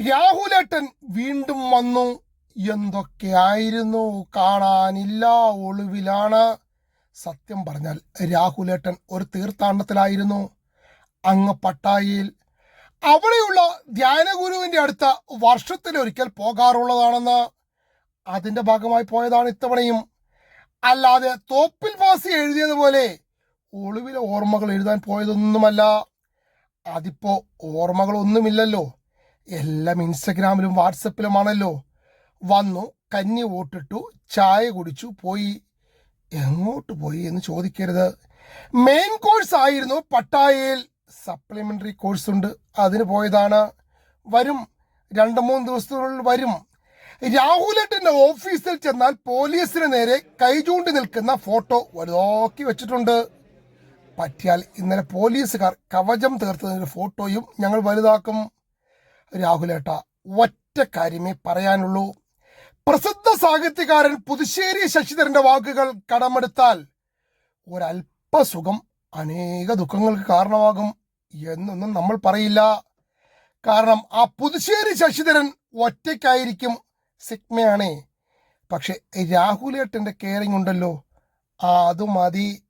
രാഹുലേട്ടൻ വീണ്ടും വന്നു. എന്തൊക്കെയായിരുന്നു? കാണാനില്ല. ഒളിവിലാണ്. സത്യം പറഞ്ഞാൽ രാഹുലേട്ടൻ ഒരു തീർത്ഥാടനത്തിലായിരുന്നു. അങ്ങ് പട്ടായിയിൽ. അവിടെയുള്ള ധ്യാനഗുരുവിന്റെ അടുത്ത വർഷത്തിലൊരിക്കൽ പോകാറുള്ളതാണെന്ന് അതിന്റെ ഭാഗമായി പോയതാണ് ഇത്തവണയും. അല്ലാതെ തോപ്പിൽ വാസി എഴുതിയതുപോലെ ഒളിവിലെ ഓർമ്മകൾ എഴുതാൻ പോയതൊന്നുമല്ല. അതിപ്പോ ഓർമ്മകളൊന്നുമില്ലല്ലോ. എല്ലാം ഇൻസ്റ്റഗ്രാമിലും വാട്സപ്പിലുമാണല്ലോ. വന്നു കഞ്ഞി വോട്ടിട്ടു ചായ കുടിച്ചു പോയി. എങ്ങോട്ട് പോയി എന്ന് ചോദിക്കരുത്. മെയിൻ കോഴ്സ് ആയിരുന്നു പട്ടായയിൽ. സപ്ലിമെന്ററി കോഴ്സ് ഉണ്ട്. അതിന് പോയതാണ്. വരും. രണ്ട് മൂന്ന് ദിവസത്തിനുള്ളിൽ വരും. രാഹുലേട്ടന്റെ ഓഫീസിൽ ചെന്നാൽ പോലീസിന് നേരെ കൈ ചൂണ്ടി നിൽക്കുന്ന ഫോട്ടോ വലുതാക്കി വെച്ചിട്ടുണ്ട്. പറ്റിയാൽ ഇന്നലെ പോലീസുകാർ കവചം തീർത്തതിന്റെ ഫോട്ടോയും ഞങ്ങൾ വലുതാക്കും. രാഹുലേട്ട ഒറ്റ കാര്യമേ പറയാനുള്ളൂ. പ്രസിദ്ധ സാഹിത്യകാരൻ പുതുശ്ശേരി ശശിധരന്റെ വാക്കുകൾ കടമെടുത്താൽ ഒരല്പസുഖം അനേക ദുഃഖങ്ങൾക്ക് കാരണമാകും എന്നൊന്നും നമ്മൾ പറയില്ല. കാരണം ആ പുതുശ്ശേരി ശശിധരൻ ഒറ്റയ്ക്കായിരിക്കും സിഗ്മയാണേ. പക്ഷെ രാഹുലേട്ടന്റെ കെയറിംഗ് ഉണ്ടല്ലോ ആ അത് മതി.